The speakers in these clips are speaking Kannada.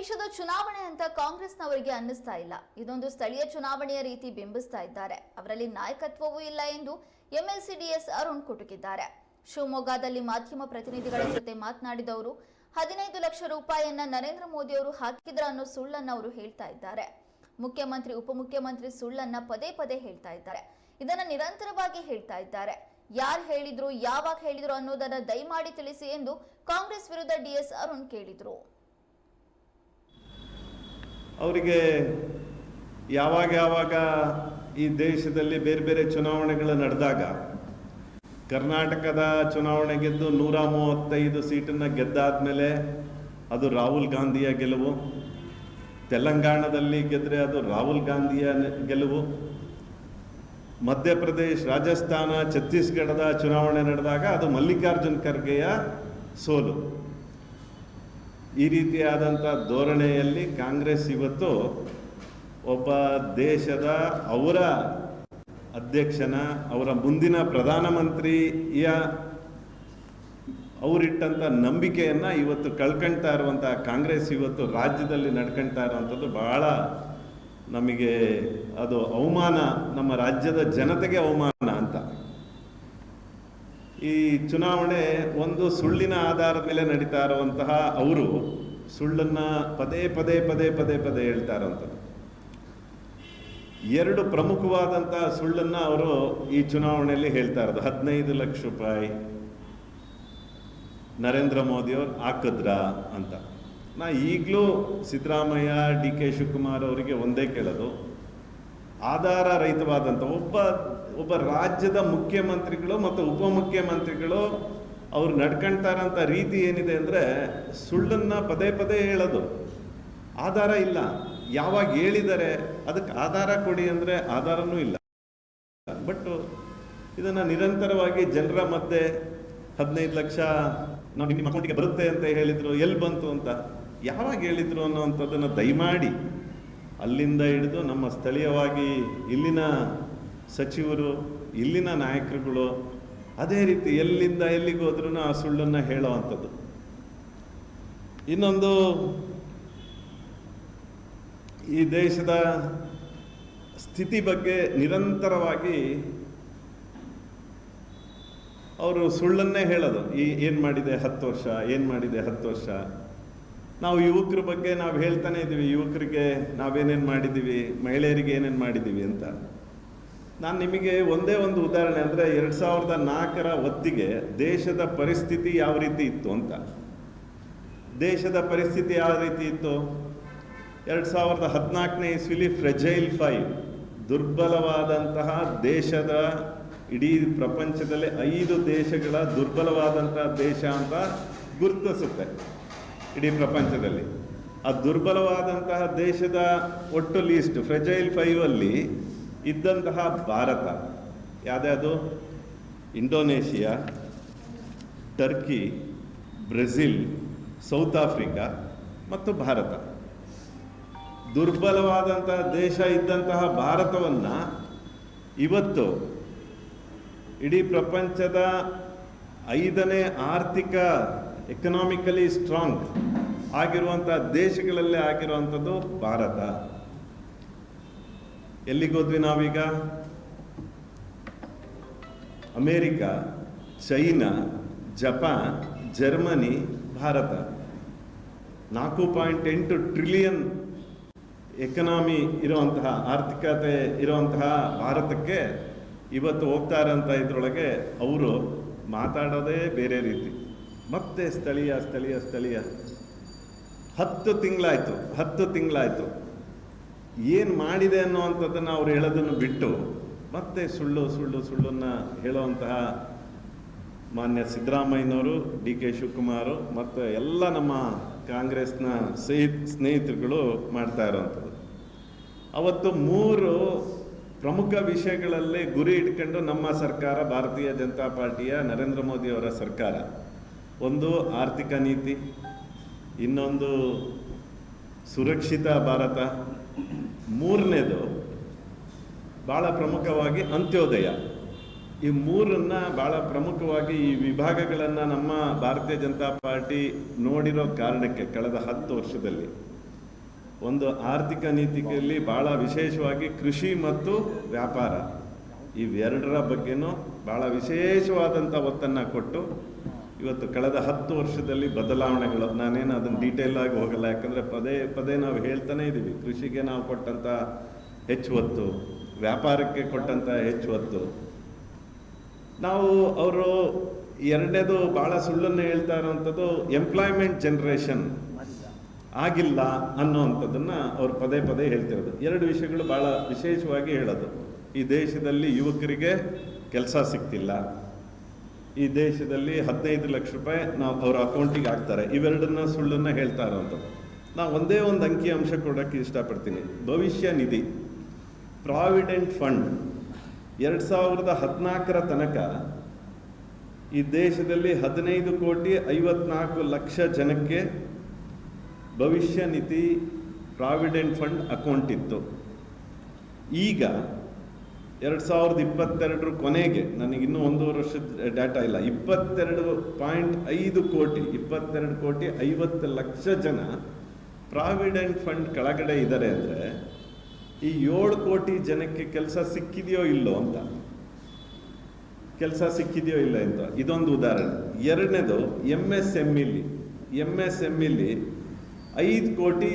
ದೇಶದ ಚುನಾವಣೆ ಅಂತ ಕಾಂಗ್ರೆಸ್ನವರಿಗೆ ಅನ್ನಿಸ್ತಾ ಇಲ್ಲ. ಇದೊಂದು ಸ್ಥಳೀಯ ಚುನಾವಣೆಯ ರೀತಿ ಬಿಂಬಿಸ್ತಾ ಇದ್ದಾರೆ. ಅವರಲ್ಲಿ ನಾಯಕತ್ವವೂ ಇಲ್ಲ ಎಂದು ಎಂಎಲ್ಸಿಡಿಎಸ್ ಅರುಣ್ ಕುಟುಕಿದ್ದಾರೆ. ಶಿವಮೊಗ್ಗದಲ್ಲಿ ಮಾಧ್ಯಮ ಪ್ರತಿನಿಧಿಗಳ ಜೊತೆ ಮಾತನಾಡಿದವರು, ಹದಿನೈದು ಲಕ್ಷ ರೂಪಾಯಿಯನ್ನ ನರೇಂದ್ರ ಮೋದಿ ಅವರು ಹಾಕಿದ್ರ ಅನ್ನೋ ಸುಳ್ಳನ್ನ ಅವರು ಹೇಳ್ತಾ ಇದ್ದಾರೆ. ಮುಖ್ಯಮಂತ್ರಿ, ಉಪಮುಖ್ಯಮಂತ್ರಿ ಸುಳ್ಳನ್ನ ಪದೇ ಪದೇ ಹೇಳ್ತಾ ಇದ್ದಾರೆ. ಇದನ್ನ ನಿರಂತರವಾಗಿ ಹೇಳ್ತಾ ಇದ್ದಾರೆ. ಯಾರು ಹೇಳಿದ್ರು, ಯಾವಾಗ ಹೇಳಿದ್ರು ಅನ್ನೋದನ್ನ ದಯಮಾಡಿ ತಿಳಿಸಿ ಎಂದು ಕಾಂಗ್ರೆಸ್ ವಿರುದ್ಧ ಡಿಎಸ್ ಅರುಣ್ ಕೇಳಿದ್ರು. ಅವರಿಗೆ ಯಾವಾಗ ಯಾವಾಗ ಈ ದೇಶದಲ್ಲಿ ಬೇರೆ ಬೇರೆ ಚುನಾವಣೆಗಳು ನಡೆದಾಗ, ಕರ್ನಾಟಕದ ಚುನಾವಣೆ ಗೆದ್ದು ನೂರ ಮೂವತ್ತೈದು ಸೀಟನ್ನು ಗೆದ್ದಾದ್ಮೇಲೆ ಅದು ರಾಹುಲ್ ಗಾಂಧಿಯ ಗೆಲುವು, ತೆಲಂಗಾಣದಲ್ಲಿ ಗೆದ್ದರೆ ಅದು ರಾಹುಲ್ ಗಾಂಧಿಯ ಗೆಲುವು, ಮಧ್ಯಪ್ರದೇಶ, ರಾಜಸ್ಥಾನ, ಛತ್ತೀಸ್ಗಢದ ಚುನಾವಣೆ ನಡೆದಾಗ ಅದು ಮಲ್ಲಿಕಾರ್ಜುನ್ ಖರ್ಗೆಯ ಸೋಲು. ಈ ರೀತಿಯಾದಂಥ ಧೋರಣೆಯಲ್ಲಿ ಕಾಂಗ್ರೆಸ್ ಇವತ್ತು ಒಬ್ಬ ದೇಶದ ಅವರ ಅಧ್ಯಕ್ಷನ, ಅವರ ಮುಂದಿನ ಪ್ರಧಾನಮಂತ್ರಿಯ ಅವರಿಟ್ಟಂಥ ನಂಬಿಕೆಯನ್ನ ಇವತ್ತು ಕಳ್ಕೊಳ್ತಾ ಇರುವಂಥ ಕಾಂಗ್ರೆಸ್ ಇವತ್ತು ರಾಜ್ಯದಲ್ಲಿ ನಡ್ಕೊಳ್ತಾ ಇರುವಂಥದ್ದು ಬಹಳ ನಮಗೆ ಅದು ಅವಮಾನ, ನಮ್ಮ ರಾಜ್ಯದ ಜನತೆಗೆ ಅವಮಾನ ಈ ಚುನಾವಣೆ ಒಂದು ಸುಳ್ಳಿನ ಆಧಾರದ ಮೇಲೆ ನಡೀತಾ ಇರುವಂತಹ ಅವರು ಸುಳ್ಳನ್ನ ಪದೇ ಪದೇ ಪದೇ ಪದೇ ಪದೇ ಹೇಳ್ತಾ ಇರುವಂಥದ್ದು. ಎರಡು ಪ್ರಮುಖವಾದಂತಹ ಸುಳ್ಳನ್ನ ಅವರು ಈ ಚುನಾವಣೆಯಲ್ಲಿ ಹೇಳ್ತಾ ಇರೋದು. ಹದಿನೈದು ಲಕ್ಷ ರೂಪಾಯಿ ನರೇಂದ್ರ ಮೋದಿ ಅವ್ರು ಹಾಕಿದ್ರ ಅಂತ. ನಾ ಈಗಲೂ ಸಿದ್ದರಾಮಯ್ಯ, ಡಿ ಕೆ ಶಿವಕುಮಾರ್ ಅವರಿಗೆ ಒಂದೇ ಕೇಳೋದು. ಆಧಾರ ರಹಿತವಾದಂಥ ಒಬ್ಬ ಒಬ್ಬ ರಾಜ್ಯದ ಮುಖ್ಯಮಂತ್ರಿಗಳು ಮತ್ತು ಉಪಮುಖ್ಯಮಂತ್ರಿಗಳು ಅವ್ರು ನಡ್ಕೊಳ್ತಾ ಇರೋಂಥ ರೀತಿ ಏನಿದೆ ಅಂದರೆ ಸುಳ್ಳನ್ನು ಪದೇ ಪದೇ ಹೇಳೋದು. ಆಧಾರ ಇಲ್ಲ. ಯಾವಾಗ ಹೇಳಿದರೆ ಅದಕ್ಕೆ ಆಧಾರ ಕೊಡಿ ಅಂದರೆ ಆಧಾರನೂ ಇಲ್ಲ. ಬಟ್ ಇದನ್ನು ನಿರಂತರವಾಗಿ ಜನರ ಮಧ್ಯೆ ಹದಿನೈದು ಲಕ್ಷ ನಾವು ನಿಮ್ಮ ಅಕೌಂಟಿಗೆ ಬರುತ್ತೆ ಅಂತ ಹೇಳಿದರು, ಎಲ್ಲಿ ಬಂತು ಅಂತ. ಯಾವಾಗ ಹೇಳಿದರು ಅನ್ನೋವಂಥದ್ದನ್ನು ದಯಮಾಡಿ ಅಲ್ಲಿಂದ ಹಿಡಿದು ನಮ್ಮ ಸ್ಥಳೀಯವಾಗಿ ಇಲ್ಲಿನ ಸಚಿವರು, ಇಲ್ಲಿನ ನಾಯಕರುಗಳು ಅದೇ ರೀತಿ ಎಲ್ಲಿಂದ ಎಲ್ಲಿಗೆ ಹೋದ್ರೂ ಆ ಸುಳ್ಳನ್ನು ಹೇಳೋ ಅಂಥದ್ದು ಇನ್ನೊಂದು, ಈ ದೇಶದ ಸ್ಥಿತಿ ಬಗ್ಗೆ ನಿರಂತರವಾಗಿ ಅವರು ಸುಳ್ಳನ್ನೇ ಹೇಳೋದು. ಈ ಏನು ಮಾಡಿದೆ ಹತ್ತು ವರ್ಷ, ಏನು ಮಾಡಿದೆ ಹತ್ತು ವರ್ಷ. ನಾವು ಯುವಕರ ಬಗ್ಗೆ ನಾವು ಹೇಳ್ತಾನೆ ಇದ್ದೀವಿ. ಯುವಕರಿಗೆ ನಾವೇನೇನು ಮಾಡಿದ್ದೀವಿ? ಮಹಿಳೆಯರಿಗೆ ಏನೇನು ಮಾಡಿದ್ದೀವಿ ಅಂತ. ನಾನು ನಿಮಗೆ ಒಂದೇ ಒಂದು ಉದಾಹರಣೆ ಅಂದರೆ ಎರಡು ಸಾವಿರದ ನಾಲ್ಕರ ಹೊತ್ತಿಗೆ ದೇಶದ ಪರಿಸ್ಥಿತಿ ಯಾವ ರೀತಿ ಇತ್ತು ಅಂತ. ದೇಶದ ಪರಿಸ್ಥಿತಿ ಯಾವ ರೀತಿ ಇತ್ತು? ಎರಡು ಸಾವಿರದ ಹದಿನಾಲ್ಕನೇ ಇಸ್ವಿಲಿ ಫ್ರೆಜೈಲ್ ಫೈವ್, ದುರ್ಬಲವಾದಂತಹ ದೇಶದ ಇಡೀ ಪ್ರಪಂಚದಲ್ಲಿ ಐದು ದೇಶಗಳ ದುರ್ಬಲವಾದಂತಹ ದೇಶ ಅಂತ ಗುರುತಿಸುತ್ತೆ ಇಡೀ ಪ್ರಪಂಚದಲ್ಲಿ. ಆ ದುರ್ಬಲವಾದಂತಹ ದೇಶದ ಒಟ್ಟು ಲೀಸ್ಟ್ ಫ್ರೆಜೈಲ್ ಫೈವಲ್ಲಿ ಇದ್ದಂತಹ Bharat ಯಾವುದ್ಯಾವುದು Indonesia, Turkey, Brazil, South Africa ಮತ್ತು ಭಾರತ. ದುರ್ಬಲವಾದಂತಹ ದೇಶ ಇದ್ದಂತಹ ಭಾರತವನ್ನು ಇವತ್ತು ಇಡೀ ಪ್ರಪಂಚದ ಐದನೇ ಆರ್ಥಿಕ ಎಕನಾಮಿಕಲಿ ಸ್ಟ್ರಾಂಗ್ ಆಗಿರುವಂಥ ದೇಶಗಳಲ್ಲೇ ಆಗಿರುವಂಥದ್ದು ಭಾರತ. ಎಲ್ಲಿಗೋದ್ವಿ ನಾವೀಗ? America, China, Japan, Germany, Bharat. ನಾಲ್ಕು ಪಾಯಿಂಟ್ ಎಂಟು ಟ್ರಿಲಿಯನ್ ಎಕನಾಮಿ ಇರುವಂತಹ, ಆರ್ಥಿಕತೆ ಇರುವಂತಹ ಭಾರತಕ್ಕೆ ಇವತ್ತು ಹೋಗ್ತಾರೆ ಅಂತ ಇದರೊಳಗೆ ಅವರು ಮಾತಾಡೋದೇ ಬೇರೆ ರೀತಿ. ಮತ್ತೆ ಸ್ಥಳೀಯ ಸ್ಥಳೀಯ ಸ್ಥಳೀಯ. ಹತ್ತು ತಿಂಗಳಾಯಿತು ಹತ್ತು ತಿಂಗಳಾಯಿತು. ಏನು ಮಾಡಿದೆ ಅನ್ನುವಂಥದ್ದನ್ನು ಅವ್ರು ಹೇಳೋದನ್ನು ಬಿಟ್ಟು ಮತ್ತೆ ಸುಳ್ಳು ಸುಳ್ಳು, ಸುಳ್ಳನ್ನು ಹೇಳುವಂತಹ ಮಾನ್ಯ ಸಿದ್ದರಾಮಯ್ಯನವರು, ಡಿ ಕೆ ಶಿವಕುಮಾರ್ ಮತ್ತು ಎಲ್ಲ ನಮ್ಮ ಕಾಂಗ್ರೆಸ್ನ ಸ್ನೇಹಿತ ಸ್ನೇಹಿತರುಗಳು ಮಾಡ್ತಾ ಇರೋವಂಥದ್ದು ಅವತ್ತು ಮೂರು ಪ್ರಮುಖ ವಿಷಯಗಳಲ್ಲಿ ಗುರಿ ಇಟ್ಕೊಂಡು ನಮ್ಮ ಸರ್ಕಾರ, ಭಾರತೀಯ ಜನತಾ ಪಾರ್ಟಿಯ ನರೇಂದ್ರ ಮೋದಿ ಅವರ ಸರ್ಕಾರ. ಒಂದು ಆರ್ಥಿಕ ನೀತಿ, ಇನ್ನೊಂದು ಸುರಕ್ಷಿತ ಭಾರತ ಮೂರನೇದು ಭಾಳ ಪ್ರಮುಖವಾಗಿ ಅಂತ್ಯೋದಯ. ಈ ಮೂರನ್ನ ಭಾಳ ಪ್ರಮುಖವಾಗಿ ಈ ವಿಭಾಗಗಳನ್ನು ನಮ್ಮ ಭಾರತೀಯ ಜನತಾ ಪಾರ್ಟಿ ನೋಡಿರೋ ಕಾರಣಕ್ಕೆ ಕಳೆದ ಹತ್ತು ವರ್ಷದಲ್ಲಿ ಒಂದು ಆರ್ಥಿಕ ನೀತಿಯಲ್ಲಿ ಭಾಳ ವಿಶೇಷವಾಗಿ ಕೃಷಿ ಮತ್ತು ವ್ಯಾಪಾರ. ಇವೆರಡರ ಬಗ್ಗೆನೂ ಭಾಳ ವಿಶೇಷವಾದಂಥ ಒತ್ತನ್ನು ಕೊಟ್ಟು ಇವತ್ತು ಕಳೆದ ಹತ್ತು ವರ್ಷದಲ್ಲಿ ಬದಲಾವಣೆಗಳು, ನಾನೇನು ಅದನ್ನು ಡೀಟೇಲ್ ಆಗಿ ಹೋಗಲ್ಲ, ಯಾಕಂದರೆ ಪದೇ ಪದೇ ನಾವು ಹೇಳ್ತಾನೆ ಇದ್ದೀವಿ ಕೃಷಿಗೆ ನಾವು ಕೊಟ್ಟಂಥ ಹೆಚ್ಚು ಒತ್ತು ವ್ಯಾಪಾರಕ್ಕೆ ಕೊಟ್ಟಂಥ ಹೆಚ್ಚು ಒತ್ತು ನಾವು ಅವರು ಎರಡನೇದು ಭಾಳ ಸುಳ್ಳನ್ನು ಹೇಳ್ತಾ ಇರೋವಂಥದ್ದು ಎಂಪ್ಲಾಯ್ಮೆಂಟ್ ಜನ್ರೇಷನ್ ಆಗಿಲ್ಲ ಅನ್ನೋವಂಥದ್ದನ್ನು ಅವ್ರು ಪದೇ ಪದೇ ಹೇಳ್ತಿರೋದು. ಎರಡು ವಿಷಯಗಳು ಭಾಳ ವಿಶೇಷವಾಗಿ ಹೇಳೋದು. ಈ ದೇಶದಲ್ಲಿ ಯುವಕರಿಗೆ ಕೆಲಸ ಸಿಗ್ತಿಲ್ಲ. ಈ ದೇಶದಲ್ಲಿ ಹದಿನೈದು ಲಕ್ಷ ರೂಪಾಯಿ ನಾವು ಅವ್ರ ಅಕೌಂಟಿಗೆ ಹಾಕ್ತಾರೆ. ಇವೆರಡನ್ನ ಸುಳ್ಳನ್ನು ಹೇಳ್ತಾ ಇರೋವಂಥದ್ದು ನಾವು ಒಂದೇ ಒಂದು ಅಂಕಿ ಅಂಶ ಕೊಡೋಕ್ಕೆ ಇಷ್ಟಪಡ್ತೀನಿ. ಭವಿಷ್ಯ ನಿಧಿ ಪ್ರಾವಿಡೆಂಟ್ ಫಂಡ್ ಎರಡು ಸಾವಿರದ ಹದಿನಾಲ್ಕರ ತನಕ ಈ ದೇಶದಲ್ಲಿ ಹದಿನೈದು ಕೋಟಿ ಐವತ್ನಾಲ್ಕು ಲಕ್ಷ ಜನಕ್ಕೆ ಭವಿಷ್ಯ ನಿಧಿ ಪ್ರಾವಿಡೆಂಟ್ ಫಂಡ್ ಅಕೌಂಟ್ ಇತ್ತು. ಈಗ ಎರಡು ಸಾವಿರದ ಇಪ್ಪತ್ತೆರಡರ ಕೊನೆಗೆ ಇನ್ನೂ ಒಂದೂವರೆ ವರ್ಷದ ಡಾಟಾ ಇಲ್ಲ. ಇಪ್ಪತ್ತೆರಡು ಪಾಯಿಂಟ್ ಐದು ಕೋಟಿ, ಇಪ್ಪತ್ತೆರಡು ಕೋಟಿ ಐವತ್ತು ಲಕ್ಷ ಜನ ಪ್ರಾವಿಡೆಂಟ್ ಫಂಡ್ ಕೆಳಗಡೆ ಇದ್ದಾರೆ ಅಂದರೆ ಈ ಏಳು ಕೋಟಿ ಜನಕ್ಕೆ ಕೆಲಸ ಸಿಕ್ಕಿದೆಯೋ ಇಲ್ಲೋ ಅಂತ. ಕೆಲಸ ಸಿಕ್ಕಿದೆಯೋ ಇಲ್ಲ ಅಂತ. ಇದೊಂದು ಉದಾಹರಣೆ. ಎರಡನೇದು ಎಂ ಎಸ್ ಎಂ ಇಲಿ ಎಂ ಎಸ್ ಎಂ ಇಲಿ ಐದು ಕೋಟಿ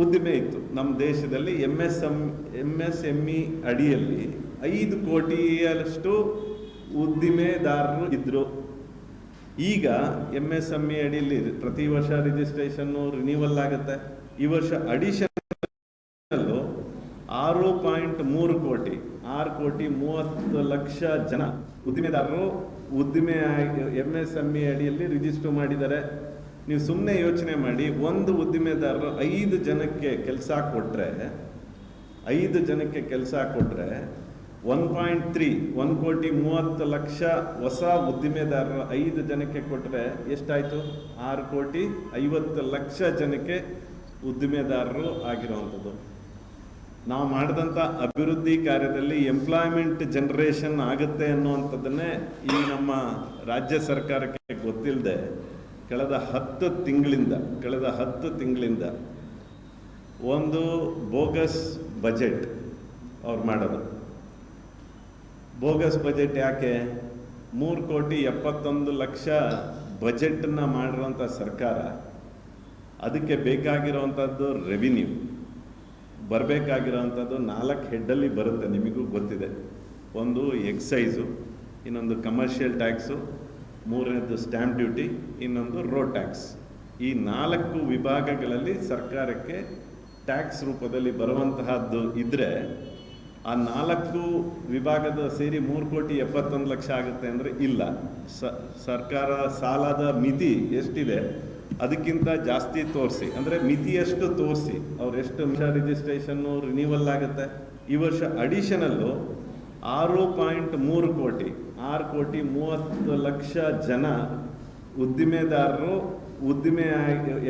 ಉದ್ದಿಮೆ ಇತ್ತು. ನಮ್ಮ ದೇಶದಲ್ಲಿ M S M M S M E ಅಡಿಯಲ್ಲಿ ಐದು ಕೋಟಿಯಷ್ಟು ಉದ್ದಿಮೆದಾರರು ಇದ್ದರು ಈಗ ಎಂ ಎಸ್ ಎಂ ಇ ಅಡಿಯಲ್ಲಿ ಪ್ರತಿ ವರ್ಷ ರಿಜಿಸ್ಟ್ರೇಷನ್ನು ರಿನ್ಯೂವಲ್ ಆಗುತ್ತೆ. ಈ ವರ್ಷ ಅಡಿಷನ್ ಆರು ಪಾಯಿಂಟ್ ಮೂರು ಕೋಟಿ, ಆರು ಕೋಟಿ ಮೂವತ್ತು ಲಕ್ಷ ಜನ ಉದ್ದಿಮೆದಾರರು ಉದ್ದಿಮೆ ಎಂ ಎಸ್ ಎಂ ಇ ಅಡಿಯಲ್ಲಿ ರಿಜಿಸ್ಟರ್ ಮಾಡಿದ್ದಾರೆ. ನೀವು ಸುಮ್ಮನೆ ಯೋಚನೆ ಮಾಡಿ, ಒಂದು ಉದ್ದಿಮೆದಾರರು ಐದು ಜನಕ್ಕೆ ಕೆಲಸ ಕೊಟ್ಟರೆ ಐದು ಜನಕ್ಕೆ ಕೆಲಸ ಕೊಟ್ಟರೆ ಒನ್ ಪಾಯಿಂಟ್ ತ್ರೀ ಒನ್ ಕೋಟಿ ಮೂವತ್ತು ಲಕ್ಷ ಹೊಸ ಉದ್ದಿಮೆದಾರರು ಐದು ಜನಕ್ಕೆ ಕೊಟ್ಟರೆ ಎಷ್ಟಾಯಿತು? ಆರು ಕೋಟಿ ಐವತ್ತು ಲಕ್ಷ ಜನಕ್ಕೆ ಉದ್ದಿಮೆದಾರರು ಆಗಿರುವಂಥದ್ದು. ನಾವು ಮಾಡಿದಂಥ ಅಭಿವೃದ್ಧಿ ಕಾರ್ಯದಲ್ಲಿ ಎಂಪ್ಲಾಯ್ಮೆಂಟ್ ಜನರೇಷನ್ ಆಗುತ್ತೆ ಅನ್ನುವಂಥದ್ದನ್ನೇ ಈ ನಮ್ಮ ರಾಜ್ಯ ಸರ್ಕಾರಕ್ಕೆ ಗೊತ್ತಿಲ್ಲದೆ ಕಳೆದ ಹತ್ತು ತಿಂಗಳಿಂದ, ಕಳೆದ ಹತ್ತು ತಿಂಗಳಿಂದ ಒಂದು ಬೋಗಸ್ ಬಜೆಟ್ ಅವ್ರು ಮಾಡೋದು. ಬೋಗಸ್ ಬಜೆಟ್ ಯಾಕೆ? ಮೂರು ಕೋಟಿ ಎಪ್ಪತ್ತೊಂದು ಲಕ್ಷ ಬಜೆಟನ್ನು ಮಾಡಿರುವಂಥ ಸರ್ಕಾರ, ಅದಕ್ಕೆ ಬೇಕಾಗಿರೋವಂಥದ್ದು ರೆವಿನ್ಯೂ ಬರಬೇಕಾಗಿರೋವಂಥದ್ದು ನಾಲ್ಕು ಹೆಡ್ಡಲ್ಲಿ ಬರುತ್ತೆ, ನಿಮಗೂ ಗೊತ್ತಿದೆ. ಒಂದು ಎಕ್ಸೈಸು ಇನ್ನೊಂದು ಕಮರ್ಷಿಯಲ್ ಟ್ಯಾಕ್ಸು ಮೂರನೇದು ಸ್ಟ್ಯಾಂಪ್ ಡ್ಯೂಟಿ ಇನ್ನೊಂದು ರೋಡ್ ಟ್ಯಾಕ್ಸ್ ಈ ನಾಲ್ಕು ವಿಭಾಗಗಳಲ್ಲಿ ಸರ್ಕಾರಕ್ಕೆ ಟ್ಯಾಕ್ಸ್ ರೂಪದಲ್ಲಿ ಬರುವಂತಹದ್ದು ಇದ್ದರೆ ಆ ನಾಲ್ಕು ವಿಭಾಗದ ಸೇರಿ ಮೂರು ಕೋಟಿ ಎಪ್ಪತ್ತೊಂದು ಲಕ್ಷ ಆಗುತ್ತೆ ಅಂದರೆ ಇಲ್ಲ. ಸರ್ಕಾರ ಸಾಲದ ಮಿತಿ ಎಷ್ಟಿದೆ, ಅದಕ್ಕಿಂತ ಜಾಸ್ತಿ ತೋರಿಸಿ. ಅಂದರೆ ಮಿತಿಯಷ್ಟು ತೋರಿಸಿ. ಅವ್ರು ಎಷ್ಟು ವರ್ಷ ರಿಜಿಸ್ಟ್ರೇಷನ್ನು ರಿನ್ಯೂವಲ್ ಆಗುತ್ತೆ. ಈ ವರ್ಷ ಅಡಿಷನಲ್ಲು ಆರು ಪಾಯಿಂಟ್ ಮೂರು ಕೋಟಿ. ಆರು ಕೋಟಿ ಮೂವತ್ತು ಲಕ್ಷ ಜನ ಉದ್ದಿಮೆದಾರರು ಉದ್ದಿಮೆ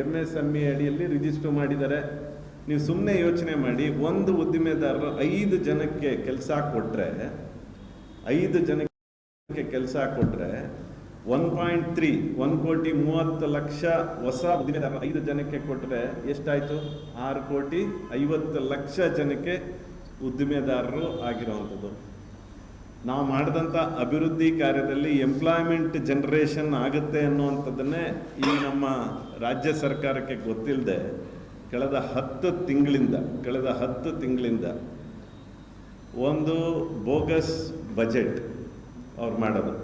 ಎಂ ಎಸ್ ಎಂ ಇ ಅಡಿಯಲ್ಲಿ ರಿಜಿಸ್ಟರ್ ಮಾಡಿದ್ದಾರೆ. ನೀವು ಸುಮ್ಮನೆ ಯೋಚನೆ ಮಾಡಿ, ಒಂದು ಉದ್ದಿಮೆದಾರರು ಐದು ಜನಕ್ಕೆ ಕೆಲಸ ಕೊಟ್ಟರೆ ಐದು ಜನಕ್ಕೆ ಕೆಲಸ ಕೊಟ್ಟರೆ ಒನ್ ಪಾಯಿಂಟ್ ತ್ರೀ, ಒನ್ ಕೋಟಿ ಮೂವತ್ತು ಲಕ್ಷ ಹೊಸ ಉದ್ದಿಮೆದಾರರು ಐದು ಜನಕ್ಕೆ ಕೊಟ್ಟರೆ ಎಷ್ಟಾಯಿತು? ಆರು ಕೋಟಿ ಐವತ್ತು ಲಕ್ಷ ಜನಕ್ಕೆ ಉದ್ದಿಮೆದಾರರು ಆಗಿರುವಂಥದ್ದು. ನಾವು ಮಾಡಿದಂಥ ಅಭಿವೃದ್ಧಿ ಕಾರ್ಯದಲ್ಲಿ ಎಂಪ್ಲಾಯ್ಮೆಂಟ್ ಜನ್ರೇಷನ್ ಆಗುತ್ತೆ ಅನ್ನುವಂಥದ್ದನ್ನೇ ಈ ನಮ್ಮ ರಾಜ್ಯ ಸರ್ಕಾರಕ್ಕೆ ಗೊತ್ತಿಲ್ಲದೆ ಕಳೆದ ಹತ್ತು ತಿಂಗಳಿಂದ, ಕಳೆದ ಹತ್ತು ತಿಂಗಳಿಂದ ಒಂದು ಬೋಗಸ್ ಬಜೆಟ್ ಅವ್ರು ಮಾಡೋದು.